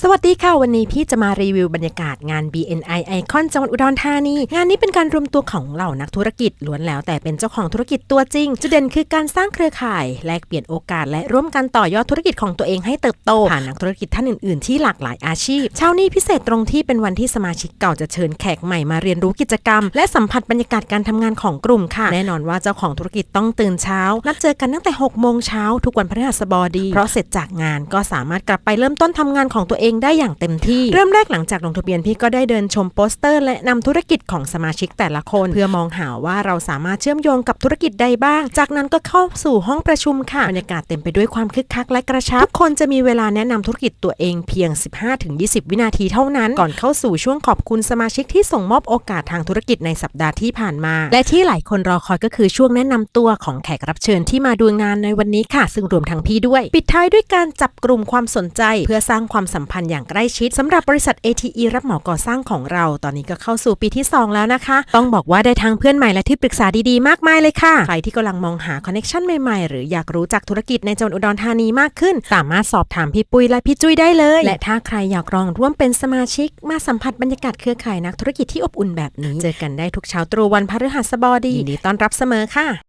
สวัสดีค่ะ วันนี้พี่จะมารีวิวบรรยากาศงาน BNI Icon จังหวัดอุดรธานี งานนี้เป็นการรวมตัวของเหล่านักธุรกิจล้วนแล้วแต่เป็นเจ้าของธุรกิจตัวจริง จุดเด่นคือการสร้างเครือข่าย แลกเปลี่ยนโอกาส และร่วมกันต่อยอดธุรกิจของตัวเองให้เติบโต ผ่านนักธุรกิจท่านอื่นๆ ที่หลากหลายอาชีพ เช้านี้พิเศษตรงที่เป็นวันที่สมาชิกเก่าจะเชิญแขกใหม่มาเรียนรู้กิจกรรม และสัมผัสบรรยากาศการทำงานของกลุ่มค่ะ แน่นอนว่าเจ้าของธุรกิจต้องตื่นเช้า นัดเจอกันตั้งแต่6โมงเช้าทุกวันพฤหัสบดี เพราะเสร็จจากงานก็สามารถกลับไปเริ่มต้นทำงานของตัวเองได้อย่างเต็มที่ เริ่มแรกหลังจากลงทะเบียนพี่ก็ได้เดินชมโปสเตอร์ และนำธุรกิจของสมาชิกแต่ละคน เพื่อมองหาว่าเราสามารถเชื่อมโยงกับธุรกิจใดบ้าง จากนั้นก็เข้าสู่ห้องประชุมค่ะบรรยากาศเต็มไปด้วยความคึกคักและกระชับทุกคนจะมีเวลาแนะนำธุรกิจตัวเองเพียง 15-20 วินาทีเท่านั้น ก่อนเข้าสู่ช่วงขอบคุณสมาชิกที่ส่งมอบโอกาสทางธุรกิจในสัปดาห์ที่ผ่านมา และที่หลายคนรอคอยก็คือช่วงแนะนำตัวของแขกรับเชิญที่มาดูงานในวันนี้ค่ะ ซึ่งรวมทั้งพี่ด้วย ปิดท้ายด้วยการจับกลุ่มความสนใจ เพื่อสร้างความสัมพันธ์อย่างใกล้ชิดสำหรับบริษัท ATE รับเหมาก่อสร้างของเรา ตอนนี้ก็เข้าสู่ปีที่ 2 แล้วนะคะ ต้องบอกว่าได้ทั้งเพื่อนใหม่และที่ปรึกษาดีๆ มากมายเลยค่ะ ใครที่กำลังมองหาคอนเนคชันใหม่ๆ หรืออยากรู้จักธุรกิจในจังหวัดอุดรธานีมากขึ้น สามารถสอบถามพี่ปุ้ยและพี่จุ้ยได้เลย และถ้าใครอยากลองร่วมเป็นสมาชิก มาสัมผัสบรรยากาศเครือข่ายนักธุรกิจที่อบอุ่นแบบนี้ เจอกันได้ทุกเช้าตรู่วันพฤหัสบดียินดีต้อนรับเสมอค่ะ